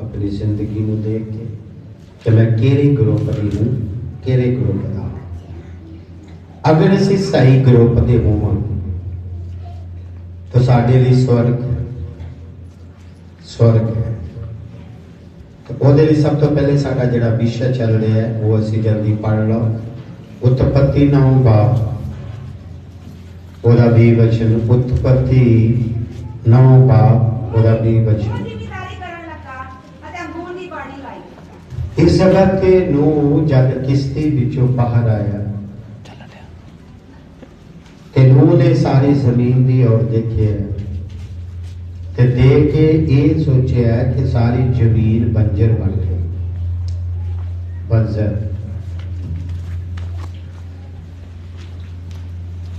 ਆਪਣੀ ਜ਼ਿੰਦਗੀ ਨੂੰ ਦੇਖ ਕੇ ਕਿ ਮੈਂ ਕਿਹੜੇ ਗਰੁੱਪ ਦੀ ਹੂੰ, ਕਿਹੜੇ ਗਰੁੱਪ ਦਾ ਹਾਂ। ਅਗਰ ਅਸੀਂ ਸਹੀ ਗਰੁੱਪ ਦੇ ਹੋਵਾਂਗੇ, ਤਾਂ ਸਾਡੇ ਲਈ ਸਵਰਗ ਸਵਰਗ ਹੈ। ਉਹਦੇ ਲਈ ਸਭ ਤੋਂ ਪਹਿਲੇ ਸਾਡਾ ਜਿਹੜਾ ਵਿਸ਼ਾ ਚੱਲ ਰਿਹਾ ਹੈ, ਉਹ ਅਸੀਂ ਜਲਦੀ ਪੜ੍ਹ ਲਓ। ਉਤਪਤੀ ਨੌ ਬਾਪ। ਉਹਦਾ ਵੀ ਵਚਨ ਉਤਪਤੀ ਨੌ ਬਾਪ, ਉਹਦਾ ਵੀ ਵਚਨ ਦੀ ਤਿਆਰੀ ਕਰਨ ਲੱਗਾ ਅਤੇ ਅੰਗੂਰ ਦੀ ਬਾੜੀ ਲਾਈ ਇਸ ਤੇ ਨੂੰ ਜਦ ਕਿਸ਼ਤੀ ਵਿੱਚੋਂ ਬਾਹਰ ਆਇਆ। ਤੇ ਨੂਹ ਨੇ ਸਾਰੀ ਜ਼ਮੀਨ ਦੀ ਔਰ ਦੇਖਿਆ। ਤੇ ਦੇਖ ਕੇ ਇਹ ਸੋਚਿਆ ਕਿ ਸਾਰੀ ਜ਼ਮੀਨ ਬੰਜਰ ਬਣ ਗਈ। ਬੰਜਰ।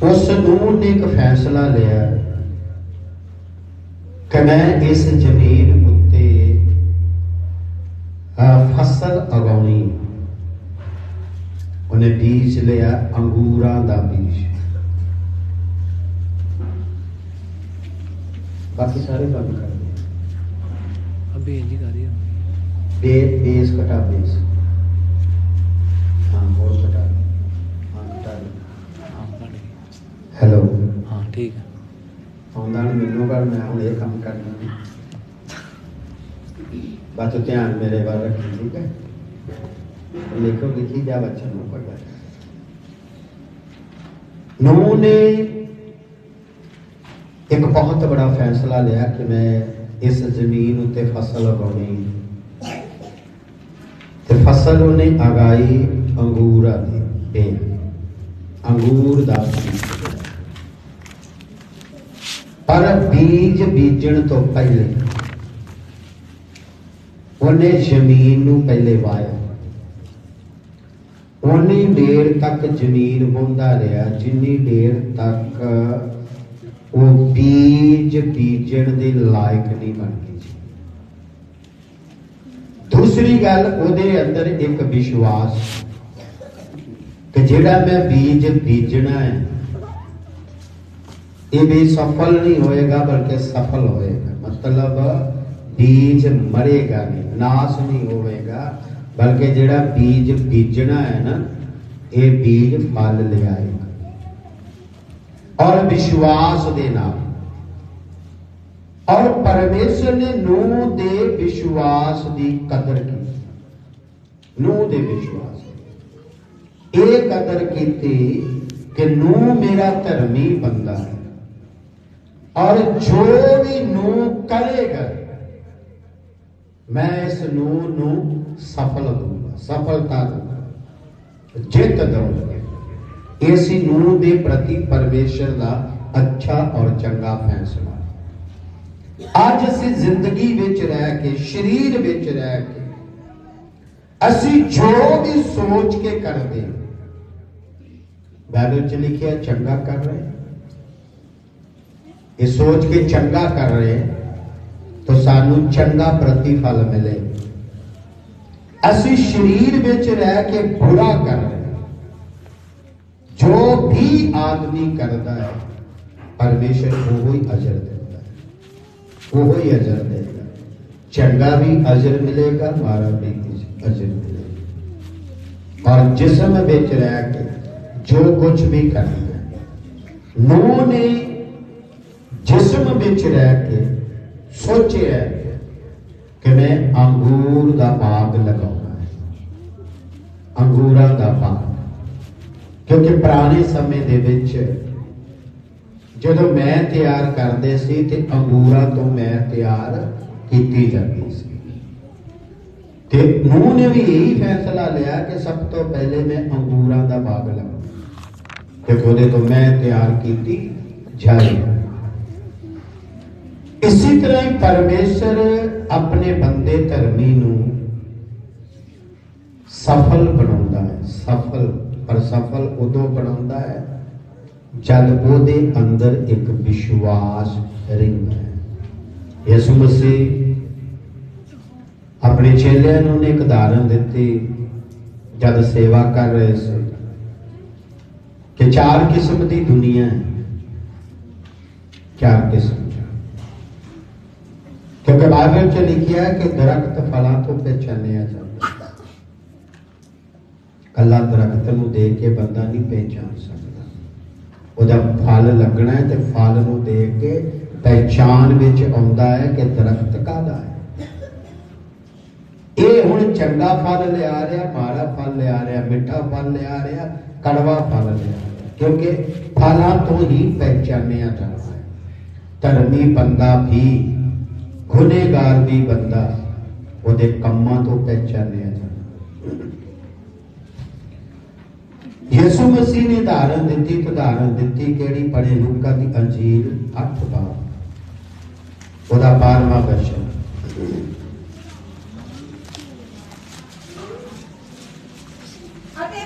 ਉਸ ਨੂੰ ਨੇ ਇੱਕ ਫੈਸਲਾ ਲਿਆ ਕਿ ਮੈਂ ਇਸ ਜ਼ਮੀਨ ਉਹਨੇ ਬੀਜ ਲਿਆ ਅੰਗੂਰਾਂ ਦਾ ਬੀਜ। ਬਾਕੀ ਸਾਰੇ ਕੰਮ ਕਰਦੇ ਅਬੇ ਇੰਜ ਕਰ ਰਿਹਾ ਬੇ ਬੇਸ ਕਟਾ ਬੇਸ। ਹਾਂ ਹੋਰ ਕਟਾ। ਹਾਂ ਕਟਾ ਹਾਂ ਕਟਾ ਹੈਲੋ। ਹਾਂ ਠੀਕ ਹੈ। ਆਉਂਦਾ ਨਹੀਂ ਮੈਨੂੰ ਪਰ ਮੈਂ ਹੁਣ ਇਹ ਕੰਮ ਕਰਨਾ। ਬਾਤ ਧਿਆਨ ਮੇਰੇ ਵੱਲ ਰੱਖੀ ਠੀਕ ਹੈ। ਲਿਖੋ ਲਿਖੀ ਜਾ ਬੱਚਾ ਨੂੰ ਪੜਦਾ ਨੂਹ ਨੇ ਇੱਕ ਬਹੁਤ ਬੜਾ ਫੈਸਲਾ ਲਿਆ ਕਿ ਮੈਂ ਇਸ ਜ਼ਮੀਨ ਉੱਤੇ ਫਸਲ ਉਗਾਉਣੀ ਤੇ ਫਸਲ ਉਹਨੇ ਉਗਾਈ ਅੰਗੂਰਾਂ ਦੀ ਬੇ ਅੰਗੂਰ ਦਾ ਪਰ ਬੀਜ ਬੀਜਣ ਤੋਂ ਪਹਿਲੇ ਉਹਨੇ ਜ਼ਮੀਨ ਨੂੰ ਪਹਿਲੇ ਵਾਇਆ ਉਨੀ ਦੇਰ ਤੱਕ ਜ਼ਮੀਨ ਬੁੰਦਾ ਰਿਹਾ, ਜਿੰਨੀ ਦੇਰ ਤੱਕ ਉਹ ਬੀਜ ਬੀਜਣ ਦੇ ਲਾਇਕ ਨਹੀਂ ਬਣ ਗਈ ਦੂਸਰੀ ਗੱਲ, ਉਹਦੇ ਅੰਦਰ ਇੱਕ ਵਿਸ਼ਵਾਸ ਕਿ ਜਿਹੜਾ ਮੈਂ ਬੀਜ ਬੀਜਣਾ ਹੈ, ਇਹ ਵੀ ਸਫਲ ਨਹੀਂ ਹੋਏਗਾ, ਬਲਕਿ ਸਫਲ ਹੋਏਗਾ। ਮਤਲਬ ਬੀਜ ਮਰੇਗਾ ਨਹੀਂ, ਨਾਸ ਨਹੀਂ ਹੋਵੇਗਾ। ਬਲਕਿ ਜਿਹੜਾ ਬੀਜ ਬੀਜਣਾ ਹੈ ਨਾ, ਇਹ ਬੀਜ ਫਲ ਲਿਆਏਗਾ ਔਰ ਵਿਸ਼ਵਾਸ ਦੇ ਨਾਲ। ਔਰ ਪਰਮੇਸ਼ਰ ਨੇ ਨੂਹ ਦੇ ਵਿਸ਼ਵਾਸ ਦੀ ਕਦਰ ਕੀਤੀ। ਨੂਹ ਦੇ ਵਿਸ਼ਵਾਸ। ਇਹ ਕਦਰ ਕੀਤੀ ਕਿ ਨੂਹ ਮੇਰਾ ਧਰਮੀ ਬੰਦਾ ਹੈ। ਔਰ ਜੋ ਵੀ ਨੂੰ ਕਰੇਗਾ, ਮੈਂ ਇਸ ਨੂੰ ਨੂੰ ਸਫਲ ਦੂੰਗਾ ਸਫਲਤਾ ਦੂੰਗਾ ਜਿੱਤ ਦਊਂਗਾ ਇਸ ਨੂੰ ਦੇ ਪ੍ਰਤੀ ਪਰਮੇਸ਼ਰ ਦਾ ਅੱਛਾ ਔਰ ਚੰਗਾ ਫੈਸਲਾ। ਅੱਜ ਅਸੀਂ ਜ਼ਿੰਦਗੀ ਵਿੱਚ ਰਹਿ ਕੇ ਸਰੀਰ ਵਿੱਚ ਰਹਿ ਕੇ ਅਸੀਂ ਜੋ ਵੀ ਸੋਚ ਕੇ ਕਰਦੇ ਹਾਂ, ਬਾਈਬਲ ਚ ਲਿਖਿਆ ਚੰਗਾ ਕਰ ਰਹੇ ਇਹ ਸੋਚ ਕੇ ਚੰਗਾ ਕਰ ਰਹੇ ਤਾਂ ਸਾਨੂੰ ਚੰਗਾ ਪ੍ਰਤੀਫਲ ਮਿਲੇ। ਅਸੀਂ ਸਰੀਰ ਵਿੱਚ ਰਹਿ ਕੇ ਬੁਰਾ ਕਰ ਰਹੇ ਹਾਂ। ਜੋ ਵੀ ਆਦਮੀ ਕਰਦਾ ਹੈ, ਪਰਮੇਸ਼ਰ ਉਹ ਹੀ ਅਜਰ ਦਿੰਦਾ ਹੈ। ਉਹ ਹੀ ਅਜਰ ਦੇਗਾ ਚੰਗਾ ਵੀ ਅਜਰ ਮਿਲੇਗਾ ਮਾਰਾ ਵੀ ਅਜਰ ਮਿਲੇਗਾ। ਔਰ ਜਿਸਮ ਵਿੱਚ ਰਹਿ ਕੇ ਜੋ ਕੁਝ ਵੀ ਕਰਦਾ ਹੈ, ਨੂਹ ਨੇ ਜਿਸਮ ਵਿੱਚ ਰਹਿ ਕੇ ਸੋਚਿਆ ਕਿ ਮੈਂ ਅੰਗੂਰ ਦਾ ਬਾਗ ਲਗਾਉਣਾ ਹੈ। ਅੰਗੂਰਾਂ ਦਾ ਬਾਗ। ਕਿਉਂਕਿ ਪੁਰਾਣੇ ਸਮੇਂ ਦੇ ਵਿੱਚ ਜਦੋਂ ਮੈਂ ਤਿਆਰ ਕਰਦੇ ਸੀ ਤੇ ਅੰਗੂਰਾਂ ਤੋਂ ਮੈਂ ਤਿਆਰ ਕੀਤੀ ਜਾਂਦੀ ਸੀ। ਤੇ ਨੂੰਹ ਨੇ ਵੀ ਇਹੀ ਫੈਸਲਾ ਲਿਆ ਕਿ ਸਭ ਤੋਂ ਪਹਿਲੇ ਮੈਂ ਅੰਗੂਰਾਂ ਦਾ ਬਾਗ ਲਗਾਉਂ ਕਿਉਂਕਿ ਉਹਦੇ ਤੋਂ ਮੈਂ ਤਿਆਰ ਕੀਤੀ ਜਾਏ ਇਸੇ ਤਰ੍ਹਾਂ ਹੀ ਪਰਮੇਸ਼ਰ ਆਪਣੇ ਬੰਦੇ ਧਰਮੀ ਨੂੰ ਸਫਲ ਬਣਾਉਂਦਾ ਹੈ। ਸਫਲ, ਪਰ ਸਫਲ ਉਦੋਂ ਬਣਾਉਂਦਾ ਹੈ ਜਦ ਉਹਦੇ ਅੰਦਰ ਇੱਕ ਵਿਸ਼ਵਾਸ ਰਹਿੰਦਾ ਹੈ। ਯਿਸੂ ਮਸੀਹ ਆਪਣੇ ਚੇਲਿਆਂ ਨੂੰ ਨੇ ਇੱਕ ਉਦਾਹਰਨ ਦਿੱਤੀ ਜਦ ਸੇਵਾ ਕਰ ਰਹੇ ਸੀ ਕਿ ਚਾਰ ਕਿਸਮ ਦੀ ਦੁਨੀਆ ਹੈ। ਚਾਰ ਕਿਸਮ। ਕਿਉਂਕਿ ਬਾਈਬਲ 'ਚ ਲਿਖਿਆ ਹੈ ਕਿ ਦਰਖਤ ਫਲਾਂ ਤੋਂ ਪਛਾਣਿਆ ਜਾਂਦਾ ਕੱਲਾ ਦਰਖਤ ਨੂੰ ਦੇਖ ਕੇ ਬੰਦਾ ਨਹੀਂ ਪਹਿਚਾਨ ਸਕਦਾ ਉਹਦਾ ਫਲ ਲੱਗਣਾ ਹੈ ਤੇ ਫਲ ਨੂੰ ਦੇਖ ਕੇ ਪਹਿਚਾਨ ਵਿੱਚ ਆਉਂਦਾ ਹੈ ਕਿ ਦਰਖਤ ਕਾਹਦਾ ਹੈ ਇਹ ਹੁਣ ਚੰਗਾ ਫਲ ਲਿਆ ਰਿਹਾ ਮਾੜਾ ਫਲ ਲਿਆ ਰਿਹਾ ਮਿੱਠਾ ਫਲ ਲਿਆ ਰਿਹਾ ਕੜਵਾ ਫਲ ਲਿਆ ਰਿਹਾ ਕਿਉਂਕਿ ਫਲਾਂ ਤੋਂ ਹੀ ਪਹਿਚਾਨਿਆ ਜਾਂਦਾ ਹੈ ਧਰਮੀ ਬੰਦਾ ਵੀ ਗੁਨੇਗਾਰ ਵੀ ਬੰਦਾ ਉਹਦੇ ਕੰਮਾਂ ਤੋਂ ਪਹਿਚਾਨਿਆ ਜਾਂਦਾ। ਯਿਸੂ ਮਸੀਹ ਨੇ ਧਾਰਨ ਦਿੱਤੀ ਧਾਰਨ ਦਿੱਤੀ ਕਿਹੜੀ? ਪੜੇ ਲੂਕਾ ਦੀ ਅੰਜੀਲ 8 ਬਾਬ ਉਹਦਾ 12ਵਾਂ ਵਚਨ ਅਤੇ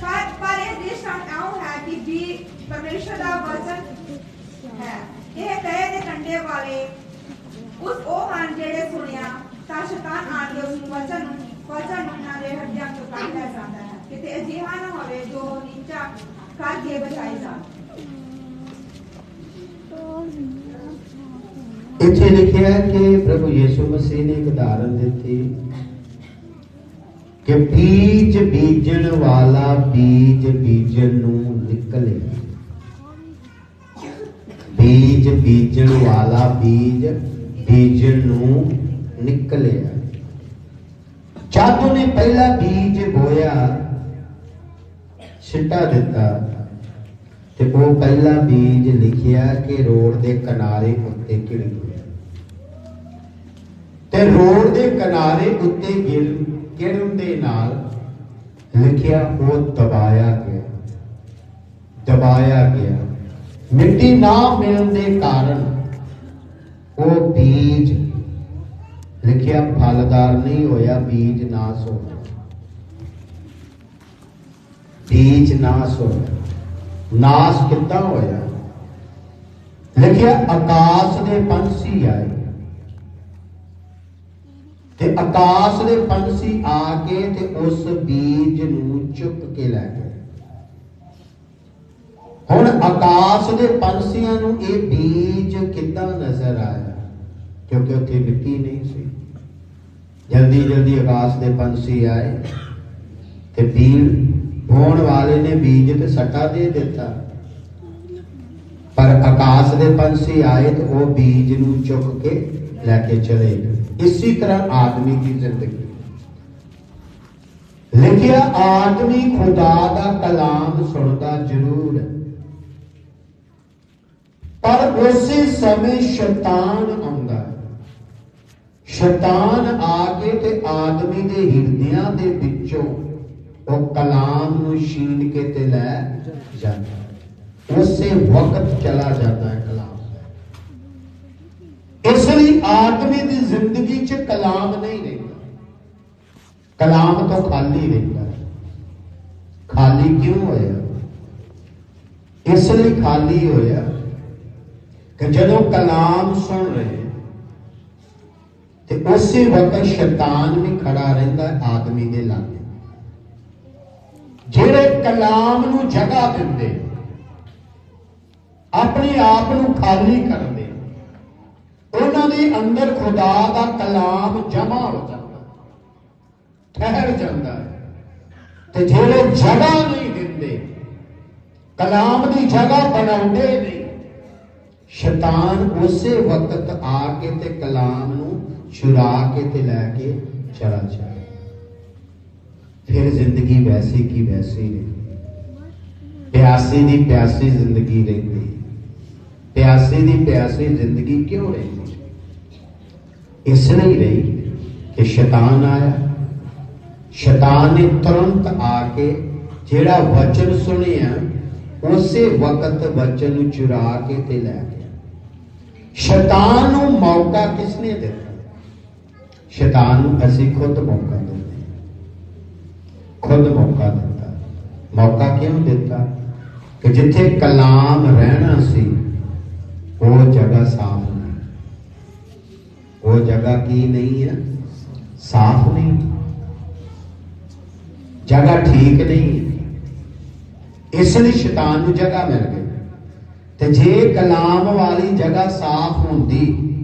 ਪਰ ਪਰ ਇਹ ਦ੍ਰਿਸ਼ਟਾਂਤ ਆਉ ਹੈ ਕਿ ਵੀ ਪਰਮੇਸ਼ਰ ਦਾ ਵਚਨ ਹੈ ਇਹ ਕਹੇ ਦੇ ਕੰਡੇ ਵਾਲੇ ਉਸ ਉਹ ਹਨ ਜਿਹੜੇ ਸੁਣਿਆ ਤਾਂ ਸ਼ੈਤਾਨ ਆ ਕੇ ਉਸ ਵਚਨ ਨੂੰ ਵਚਨ ਨੂੰ ਉਹਨਾਂ ਦੇ ਹੱਡਾਂ ਤੋਂ ਕੱਢ ਲੈ ਜਾਂਦਾ ਹੈ ਕਿਤੇ ਅਜਿਹਾ ਨਾ ਹੋਵੇ ਜੋ ਨੀਚਾ ਕਰਕੇ ਬਚਾਈ ਜਾਣ ਇੱਥੇ ਲਿਖਿਆ ਹੈ ਕਿ ਪ੍ਰਭੂ ਯਿਸੂ ਮਸੀਹ ਨੇ ਇੱਕ ਉਦਾਹਰਨ ਦਿੱਤੀ ਕਿ ਬੀਜ ਬੀਜਣ ਵਾਲਾ ਬੀਜ ਬੀਜਣ ਨੂੰ ਨਿਕਲੇ। ਬੀਜ ਬੀਜਣ ਵਾਲਾ ਬੀਜ ਬੀਜਣ ਨੂੰ ਨਿਕਲਿਆ ਜਦ ਉਹਨੇ ਪਹਿਲਾ ਬੀਜ ਬੋਇਆ, ਛਿੱਟਾ ਦਿੱਤਾ ਤੇ ਉਹ ਪਹਿਲਾ ਬੀਜ ਲਿਖਿਆ ਕਿ ਰੋਡ ਦੇ ਕਿਨਾਰੇ ਉੱਤੇ ਗਿਰ ਗਿਆ। ਤੇ ਰੋਡ ਦੇ ਕਿਨਾਰੇ ਉੱਤੇ ਗਿਰ ਗਿਰਨ ਦੇ ਨਾਲ ਲਿਖਿਆ, ਉਹ ਦਬਾਇਆ ਗਿਆ। ਦਬਾਇਆ ਗਿਆ। ਮਿੱਟੀ ਨਾ ਮਿਲਣ ਦੇ ਕਾਰਨ ਉਹ ਬੀਜ ਲਿਖਿਆ, ਫਲਦਾਰ ਨਹੀਂ ਹੋਇਆ, ਬੀਜ ਨਾ ਹੋ ਬੀਜ ਨਾ ਹੋਇਆ ਨਾਸ ਕਿੱਦਾਂ ਹੋਇਆ? ਲਿਖਿਆ, ਆਕਾਸ਼ ਦੇ ਪੰਛੀ ਆਏ। ਤੇ ਆਕਾਸ਼ ਦੇ ਪੰਛੀ ਆ ਕੇ ਤੇ ਉਸ ਬੀਜ ਨੂੰ ਚੁੱਕ ਕੇ ਲੈ ਗਏ। ਹੁਣ ਆਕਾਸ਼ ਦੇ ਪੰਛੀਆਂ ਨੂੰ ਇਹ ਬੀਜ ਕਿੱਦਾਂ ਨਜ਼ਰ ਆਇਆ? ਕਿਉਂਕਿ ਉੱਥੇ ਮਿੱਟੀ ਨਹੀਂ ਸੀ। ਜਲਦੀ ਜਲਦੀ ਆਕਾਸ਼ ਦੇ ਪੰਛੀ ਆਏ ਤੇ ਬੀਜ ਬੋਣ ਵਾਲੇ ਨੇ ਬੀਜ ਤੇ ਸੱਟਾ ਦੇ ਦਿੱਤਾ। ਪਰ ਆਕਾਸ਼ ਦੇ ਪੰਛੀ ਆਏ ਤੇ ਉਹ ਬੀਜ ਨੂੰ ਚੁੱਕ ਕੇ ਲੈ ਕੇ ਚਲੇ ਗਏ। ਇਸੇ ਤਰ੍ਹਾਂ ਆਦਮੀ ਦੀ ਜ਼ਿੰਦਗੀ। ਲਿਖਿਆ, ਆਦਮੀ ਖੁਦਾ ਦਾ ਕਲਾਮ ਸੁਣਦਾ ਜ਼ਰੂਰ ਹੈ। ਪਰ ਉਸੇ ਸਮੇਂ ਸ਼ੈਤਾਨ ਆਉਂਦਾ ਹੈ। ਸ਼ੈਤਾਨ ਆ ਕੇ ਤੇ ਆਦਮੀ ਦੇ ਹਿਰਦਿਆਂ ਦੇ ਵਿੱਚੋਂ ਉਹ ਕਲਾਮ ਨੂੰ ਛੀਨ ਕੇ ਤੇ ਲੈ ਜਾਂਦਾ ਉਸੇ ਵਕਤ ਚਲਾ ਜਾਂਦਾ ਹੈ ਕਲਾਮ ਇਸ ਲਈ ਆਦਮੀ ਦੀ ਜ਼ਿੰਦਗੀ 'ਚ ਕਲਾਮ ਨਹੀਂ ਰਹਿੰਦਾ। ਕਲਾਮ ਤੋਂ ਖਾਲੀ ਰਹਿੰਦਾ ਖਾਲੀ ਕਿਉਂ ਹੋਇਆ? ਇਸ ਲਈ ਖਾਲੀ ਹੋਇਆ ਕਿ ਜਦੋਂ ਕਲਾਮ ਸੁਣ ਰਹੇ, ਤੇ ਉਸੇ ਵਕਤ ਸ਼ੈਤਾਨ ਵੀ ਖੜਾ ਰਹਿੰਦਾ ਆਦਮੀ ਦੇ ਲਾਗੇ। ਜਿਹੜੇ ਕਲਾਮ ਨੂੰ ਜਗ੍ਹਾ ਦਿੰਦੇ ਆਪਣੇ ਆਪ ਨੂੰ ਖਾਲੀ ਕਰਦੇ ਉਹਨਾਂ ਦੇ ਅੰਦਰ ਖੁਦਾ ਦਾ ਕਲਾਮ ਜਮਾ ਹੋ ਜਾਂਦਾ। ਠਹਿਰ ਜਾਂਦਾ ਹੈ। ਤੇ ਜਿਹੜੇ ਜਗ੍ਹਾ ਨਹੀਂ ਦਿੰਦੇ, ਕਲਾਮ ਦੀ ਜਗ੍ਹਾ ਬਣਾਉਂਦੇ ਨਹੀਂ, ਸ਼ੈਤਾਨ ਉਸੇ ਵਕਤ ਆ ਕੇ ਤੇ ਕਲਾਮ ਨੂੰ ਛੁਰਾ ਕੇ ਤੇ ਲੈ ਕੇ ਚਲਾ ਜਾਏ ਫਿਰ ਜ਼ਿੰਦਗੀ ਵੈਸੀ ਕੀ ਵੈਸੀ ਰਹੀ ਪਿਆਸੀ ਦੀ ਪਿਆਸੀ ਜ਼ਿੰਦਗੀ ਰਹਿੰਦੀ। ਪਿਆਸੇ ਦੀ ਪਿਆਸੀ ਜ਼ਿੰਦਗੀ ਕਿਉਂ ਰਹੀ ਇਸ ਲਈ ਰਹੀ ਕਿ ਸ਼ੈਤਾਨ ਆਇਆ। ਸ਼ੈਤਾਨ ਨੇ ਤੁਰੰਤ ਆ ਕੇ ਜਿਹੜਾ ਵਚਨ ਸੁਣਿਆ, ਉਸੇ ਵਕਤ ਵਚਨ ਨੂੰ ਚੁਰਾ ਕੇ ਤੇ ਲੈ ਗਿਆ। ਸ਼ੈਤਾਨ ਨੂੰ ਮੌਕਾ ਕਿਸਨੇ ਦਿੱਤਾ? ਸ਼ੈਤਾਨ ਨੂੰ ਅਸੀਂ ਖੁਦ ਮੌਕਾ ਦਿੰਦੇ ਖੁਦ ਮੌਕਾ ਦਿੱਤਾ। ਮੌਕਾ ਕਿਉਂ ਦਿੱਤਾ? ਕਿ ਜਿੱਥੇ ਕਲਾਮ ਰਹਿਣਾ ਸੀ ਉਹ ਜਗ੍ਹਾ ਸਾਫ਼ ਨਹੀਂ ਉਹ ਜਗ੍ਹਾ ਕੀ ਨਹੀਂ ਹੈ? ਸਾਫ਼ ਨਹੀਂ। ਜਗ੍ਹਾ ਠੀਕ ਨਹੀਂ ਹੈ। ਇਸ ਲਈ ਸ਼ੈਤਾਨ ਨੂੰ ਜਗ੍ਹਾ ਮਿਲ ਗਈ। ਤੇ ਜੇ ਕਲਾਮ ਵਾਲੀ ਜਗ੍ਹਾ ਸਾਫ਼ ਹੁੰਦੀ,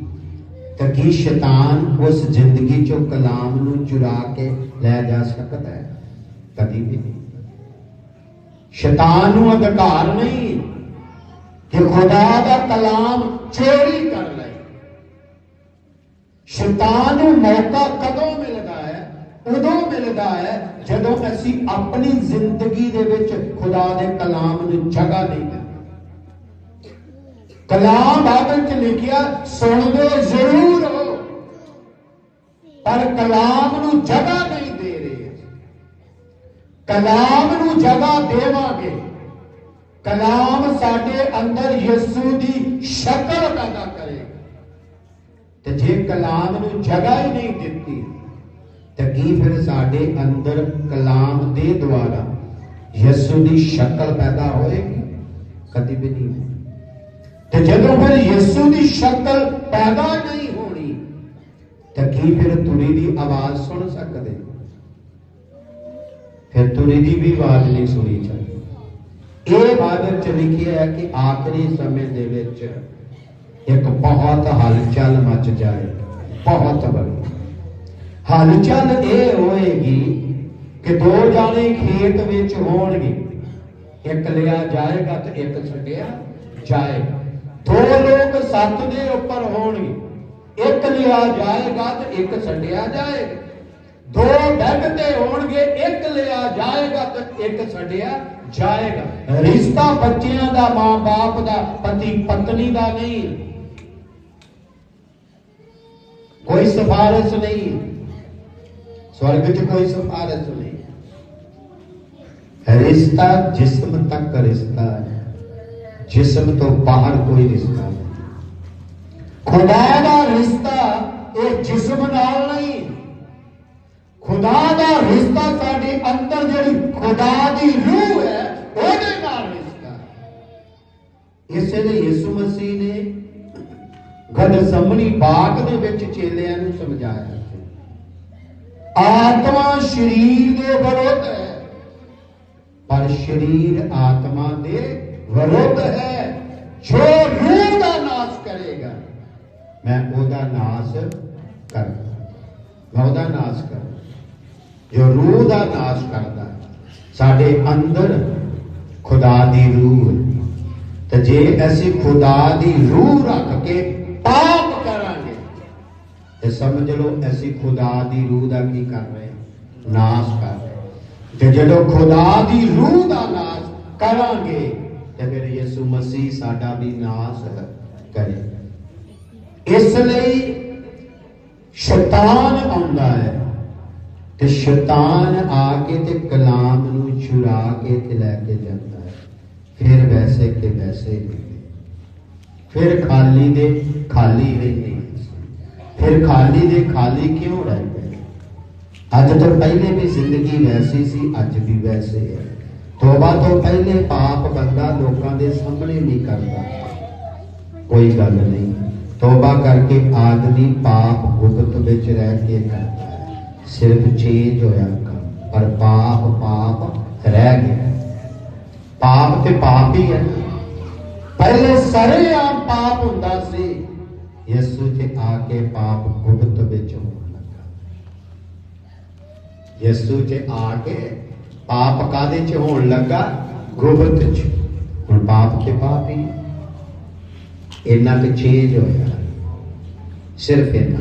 ਤਾਂ ਕੀ ਸ਼ੈਤਾਨ ਉਸ ਜ਼ਿੰਦਗੀ ਚੋਂ ਕਲਾਮ ਨੂੰ ਚੁਰਾ ਕੇ ਲੈ ਜਾ ਸਕਦਾ ਹੈ? ਕਦੀ ਵੀ ਨਹੀਂ। ਸ਼ੈਤਾਨ ਨੂੰ ਅਧਿਕਾਰ ਨਹੀਂ। ਕਿ ਖੁਦਾ ਦਾ ਕਲਾਮ ਚੋਰੀ ਕਰ ਲੈ ਸ਼ੈਤਾਨ ਨੂੰ ਮੌਕਾ ਕਦੋਂ ਮਿਲਦਾ ਹੈ? ਉਦੋਂ ਮਿਲਦਾ ਹੈ ਜਦੋਂ ਅਸੀਂ ਆਪਣੀ ਜ਼ਿੰਦਗੀ ਦੇ ਵਿੱਚ ਖੁਦਾ ਦੇ ਕਲਾਮ ਨੂੰ ਜਗ੍ਹਾ ਨਹੀਂ ਦਿੰਦੇ। ਕਲਾਮ ਬਾਈਬਲ 'ਚ ਲਿਖਿਆ, ਸੁਣਦੇ ਜ਼ਰੂਰ ਹੋ ਪਰ ਕਲਾਮ ਨੂੰ ਜਗ੍ਹਾ ਨਹੀਂ ਦੇ ਰਹੇ। ਕਲਾਮ ਨੂੰ ਜਗ੍ਹਾ ਦੇਵਾਂਗੇ। ਕਲਾਮ ਸਾਡੇ ਅੰਦਰ ਯਿਸੂ ਦੀ ਸ਼ਕਲ ਪੈਦਾ ਕਰੇਗਾ ਤੇ ਜੇ ਕਲਾਮ ਨੂੰ ਜਗ੍ਹਾ ਹੀ ਨਹੀਂ ਦਿੱਤੀ, ਤਾਂ ਕੀ ਫਿਰ ਸਾਡੇ ਅੰਦਰ ਕਲਾਮ ਦੇ ਦੁਆਰਾ ਯਿਸੂ ਦੀ ਸ਼ਕਲ ਪੈਦਾ ਹੋਏਗੀ? ਕਦੀ ਵੀ ਨਹੀਂ ਤੇ ਜਦੋਂ ਫਿਰ ਯਿਸੂ ਦੀ ਸ਼ਕਲ ਪੈਦਾ ਨਹੀਂ ਹੋਣੀ, ਤਾਂ ਕੀ ਫਿਰ ਤੁਰੀ ਦੀ ਆਵਾਜ਼ ਸੁਣ ਸਕਦੇ? ਫਿਰ ਤੁਰੀ ਦੀ ਵੀ ਆਵਾਜ਼ ਨਹੀਂ ਸੁਣੀ ਜਾਂਦੀ ਇਹ ਬਾਈਬਲ ਚ ਲਿਖਿਆ ਹੈ ਕਿ ਆਖਰੀ ਸਮੇਂ ਦੇ ਵਿੱਚ ਇੱਕ ਬਹੁਤ ਹਲਚਲ ਮਚ ਜਾਏ? ਬਹੁਤ ਬੜੀ। ਹਲਚਲ ਇਹ ਹੋਏਗੀ ਕਿ ਦੋ ਜਾਣੇ ਖੇਤ ਵਿੱਚ ਹੋਣਗੇ। ਇੱਕ ਲਿਆ ਜਾਏਗਾ ਤੇ ਇੱਕ ਛੱਡਿਆ ਜਾਏਗਾ। ਦੋ ਲੋਕ ਸੱਤ ਦੇ ਉੱਪਰ ਹੋਣਗੇ। ਇੱਕ ਲਿਆ ਜਾਏਗਾ ਤੇ ਇੱਕ ਛੱਡਿਆ ਜਾਏਗਾ। ਦੋ ਬੈੱਡ ਤੇ ਹੋਣਗੇ, ਇੱਕ ਲਿਆ ਜਾਏਗਾ ਤੇ ਇੱਕ ਛੱਡਿਆ ਜਾਏਗਾ। ਰਿਸ਼ਤਾ ਬੱਚਿਆਂ ਦਾ, ਮਾਂ-ਬਾਪ ਦਾ, ਪਤੀ ਪਤਨੀ ਦਾ ਨਹੀਂ। ਕੋਈ ਸਿਫਾਰਿਸ਼ ਨਹੀਂ। ਸਵਰਗ 'ਚ ਕੋਈ ਸਿਫਾਰਿਸ਼ ਨਹੀਂ। ਰਿਸ਼ਤਾ ਜਿਸਮ ਤੱਕ ਰਿਸ਼ਤਾ ਹੈ। ਜਿਸਮ ਤੋਂ ਬਾਹਰ ਕੋਈ ਰਿਸ਼ਤਾ ਨਹੀਂ। ਖੁਦਾ ਦਾ ਰਿਸ਼ਤਾ ਇਹ ਜਿਸਮ ਨਾਲ ਨਹੀਂ। ਖੁਦਾ ਦਾ ਰਿਸ਼ਤਾ ਸਾਡੇ ਅੰਦਰ ਜਿਹੜੀ ਖੁਦਾ ਦੀ ਰੂਹ ਹੈ, ਉਹਦੇ ਨਾਲ ਰਿਸ਼ਤਾ ਹੈ। ਇਸੇ ਲਈ ਯਿਸੂ ਮਸੀਹ ਨੇ ਗਦ ਬਾਗ ਦੇ ਵਿੱਚ ਚੇਲਿਆਂ ਨੂੰ ਸਮਝਾਇਆ ਆਤਮਾ ਸਰੀਰ ਦੇ ਵਿਰੁੱਧ ਹੈ, ਪਰ ਸਰੀਰ ਆਤਮਾ ਦੇ ਵਿਰੁੱਧ ਹੈ, ਜੋ ਰੂਹ ਦਾ ਨਾਸ਼ ਕਰੇਗਾ। ਮੈਂ ਉਹਦਾ ਨਾਸ਼ ਕਰਾਂਗਾ ਮੈਂ ਉਹਦਾ ਨਾਸ਼ ਕਰਾਂ ਜੋ ਰੂਹ ਦਾ ਨਾਸ਼ ਕਰਦਾ ਸਾਡੇ ਅੰਦਰ ਖੁਦਾ ਦੀ ਰੂਹ ਤੇ ਜੇ ਅਸੀਂ ਖੁਦਾ ਦੀ ਰੂਹ ਰੱਖ ਕੇ ਪਾਪ ਕਰਾਂਗੇ, ਤੇ ਸਮਝ ਲਓ ਅਸੀਂ ਖੁਦਾ ਦੀ ਰੂਹ ਦਾ ਕੀ ਕਰ ਰਹੇ ਹਾਂ? ਨਾਸ਼ ਕਰ ਰਹੇ ਤੇ ਜਦੋਂ ਖੁਦਾ ਦੀ ਰੂਹ ਦਾ ਨਾਸ਼ ਕਰਾਂਗੇ, ਤੇ ਫਿਰ ਯਿਸੂ ਮਸੀਹ ਸਾਡਾ ਵੀ ਨਾਸ਼ ਕਰੇ। ਇਸ ਲਈ ਸ਼ੈਤਾਨ ਆਉਂਦਾ ਹੈ। ਤੇ ਸ਼ੈਤਾਨ ਆ ਕੇ ਤੇ ਕਲਾਮ ਨੂੰ ਚੁਰਾ ਕੇ ਤੇ ਲੈ ਕੇ ਜਾਂਦਾ ਹੈ। ਫਿਰ ਵੈਸੇ ਕਿ ਵੈਸੇ ਹੀ ਫਿਰ ਖਾਲੀ ਦੇ ਖਾਲੀ ਰਹਿੰਦੇ ਫਿਰ ਖਾਲੀ ਦੇ ਖਾਲੀ ਕਿਉਂ ਰਹਿ ਗਏ? ਅੱਜ ਤੋਂ ਪਹਿਲੇ ਵੀ ਜ਼ਿੰਦਗੀ ਵੈਸੀ ਸੀ, ਅੱਜ ਵੀ ਵੈਸੇ ਹੈ। ਤੋਬਾ ਤੋਂ ਪਹਿਲੇ ਪਾਪ ਬੰਦਾ ਲੋਕਾਂ ਦੇ ਸਾਹਮਣੇ ਨਹੀਂ ਕਰਦਾ। ਕੋਈ ਗੱਲ ਨਹੀਂ। ਤੋਬਾ ਕਰਕੇ ਆਦਮੀ ਪਾਪ ਗੁਪਤ ਵਿੱਚ ਰਹਿ ਕੇ ਕਰਦਾ। ਹੈ ਸਿਰਫ ਚੇਂਜ ਹੋਇਆ ਕੰਮ ਪਰ ਪਾਪ ਪਾਪ ਰਹਿ ਗਿਆ ਪਾਪ ਤੇ ਪਾਪ ਹੀ ਹੈ ਪਹਿਲੇ ਸਾਰੇ ਆਮ ਪਾਪ ਹੁੰਦਾ ਸੀ ਯਿਸੂ ਤੇ ਆ ਕੇ ਪਾਪ ਗੁਪਤ ਵਿੱਚ ਹੋਣ ਲੱਗਾ ਯਿਸੂ ਤੇ ਆ ਕੇ ਪਾਪ ਕਾਦੇ ਚ ਹੋਣ ਲੱਗਾ ਗੁਪਤ ਚ ਹੁਣ ਪਾਪ ਕੇ ਪਾਪ ਹੀ ਹੈ। ਇੰਨਾ ਕੁ ਚੇਂਜ ਹੋਇਆ ਸਿਰਫ ਇੰਨਾ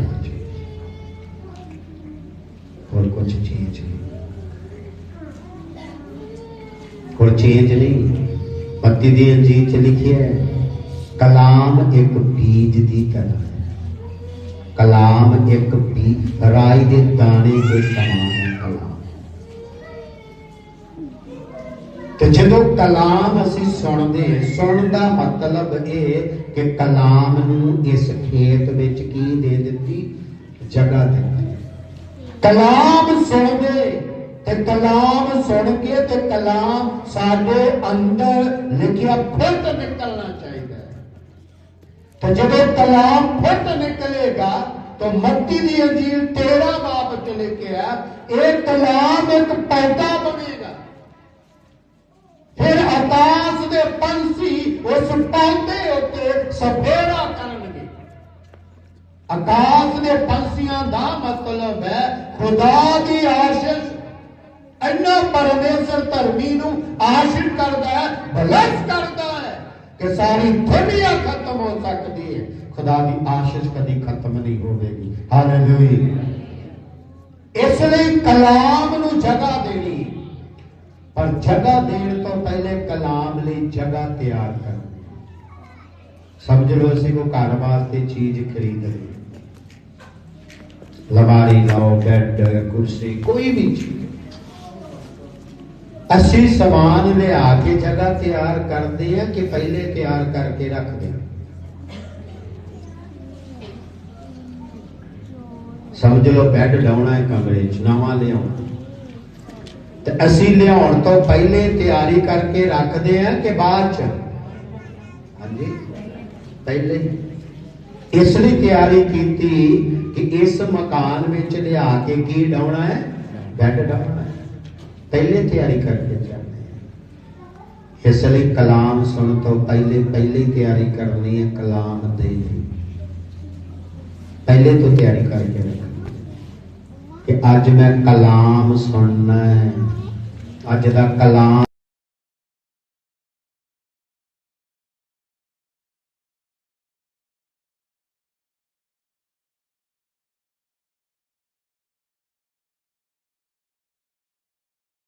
ਕੁਝ ਚੇਂਜ ਨਹੀਂ। ਹੋਰ ਚੇਂਜ ਨਹੀਂ। ਮੱਤੀ ਦੀ ਅੰਜੀਰ ਚ ਲਿਖਿਆ ਹੈ ਕਲਾਮ ਇੱਕ ਬੀਜ ਦੀ ਤਰ੍ਹਾਂ ਹੈ। ਕਲਾਮ ਇੱਕ ਬੀ ਰਾਈ ਦੇ ਦਾਣੇ ਦੇ ਸਮਾਨ ਹੈ ਕਲਾਮ। ਤੇ ਜਦੋਂ ਕਲਾਮ ਅਸੀਂ ਸੁਣਦੇ ਹਾਂ, ਸੁਣਨ ਦਾ ਮਤਲਬ ਇਹ ਕਿ ਕਲਾਮ ਨੂੰ ਇਸ ਖੇਤ ਵਿੱਚ ਕੀ ਦੇ ਦਿੱਤੀ? ਜਗ੍ਹਾ ਦਿੱਤੀ ਕਲਾਮ ਸੁਣਦੇ ਤੇ ਕਲਾਮ ਸੁਣ ਕੇ ਤੇ ਕਲਾਮ ਸਾਡੇ ਅੰਦਰ ਲਿਖਿਆ ਫੁੱਟ ਨਿਕਲਣਾ ਚਾਹੀਦਾ ਤੇ ਜਦੋਂ ਕਲਾਮ ਫੁੱਟ ਨਿਕਲੇਗਾ, ਤਾਂ ਮੱਤੀ ਦੀ ਅੰਜੀਰ ਤੇਰਾ ਬਾਪ ਚ ਲਿਖਿਆ ਇਹ ਕਲਾਮ ਇੱਕ ਪੌਦਾ ਬਣੇਗਾ। ਫਿਰ ਆਕਾਸ਼ ਦੇ ਪੰਛੀ ਉਸ ਪੌਦੇ ਉੱਤੇ ਸਫੇਰਾ ਕਰਨਗੇ। ਆਕਾਸ਼ ਦੇ ਪੰਛੀਆਂ ਦਾ ਮਤਲਬ ਖੁਦਾ ਦੀ ਆਸ਼ਿਸ਼ ਇੰਨਾ ਪਰਮੇਸ਼ਰ ਧਰਮੀ ਨੂੰ ਆਸ਼ਿਰ ਕਰਦਾ ਹੈ, ਬਲਸ ਕਰਦਾ ਹੈ ਕਿ ਸਾਰੀ ਦੁਨੀਆ ਖਤਮ ਹੋ ਸਕਦੀ ਹੈ। ਖੁਦਾ ਦੀ ਆਸ਼ਿਸ਼ ਕਦੀ ਖਤਮ ਨਹੀਂ ਹੋਵੇਗੀ। ਹਾਲੇਲੂਇਆ ਇਸ ਲਈ ਕਲਾਮ ਨੂੰ ਜਗ੍ਹਾ ਦੇਣੀ। ਪਰ ਜਗ੍ਹਾ ਦੇਣ ਤੋਂ ਪਹਿਲੇ ਕਲਾਮ ਲਈ ਜਗ੍ਹਾ ਤਿਆਰ ਕਰਨੀ। ਸਮਝ ਲਓ ਅਸੀਂ ਕੋ ਘਰ ਵਾਸਤੇ ਚੀਜ਼ ਖਰੀਦ ਲਈ ਲਮਾਰੀ ਲਾਓ, ਬੈੱਡ, ਕੁਰਸੀ, ਕੋਈ ਵੀ ਚੀਜ਼। ਅਸੀਂ ਸਮਾਨ ਲਿਆ ਕੇ ਜਗ੍ਹਾ ਤਿਆਰ ਕਰਦੇ ਆ ਕਿ ਪਹਿਲੇ ਤਿਆਰ ਕਰਕੇ ਰੱਖਦੇ ਆ। ਸਮਝ ਲਓ, ਬੈੱਡ ਡਾਉਣਾ ਹੈ ਕਮਰੇ 'ਚ, ਨਵਾਂ ਲਿਆਉਣਾ। ਤੇ ਅਸੀਂ ਲਿਆਉਣ ਤੋਂ ਪਹਿਲੇ ਤਿਆਰੀ ਕਰਕੇ ਰੱਖਦੇ ਆ ਕਿ ਬਾਅਦ 'ਚ? ਹਾਂਜੀ, ਪਹਿਲੇ। ਇਸ ਲਈ ਤਿਆਰੀ ਕੀਤੀ ਕਿ ਇਸ ਮਕਾਨ ਵਿੱਚ ਲਿਆ ਕੇ ਕੀ ਡਾਉਣਾ ਹੈ ਬੈੱਡ ਡਾਉਣਾ ਹੈ ਪਹਿਲੇ ਤਿਆਰੀ ਕਰਕੇ ਜਾਂਦੇ ਹਾਂ। ਇਸ ਲਈ ਕਲਾਮ ਸੁਣ ਤੋਂ ਪਹਿਲੇ ਪਹਿਲੇ ਹੀ ਤਿਆਰੀ ਕਰਨੀ ਹੈ ਕਲਾਮ ਦੇ ਲਈ ਪਹਿਲੇ ਤੋਂ ਤਿਆਰੀ ਕਰਕੇ ਰੱਖਣੀ ਕਿ ਅੱਜ ਮੈਂ ਕਲਾਮ ਸੁਣਨਾ ਹੈ ਅੱਜ ਦਾ ਕਲਾਮ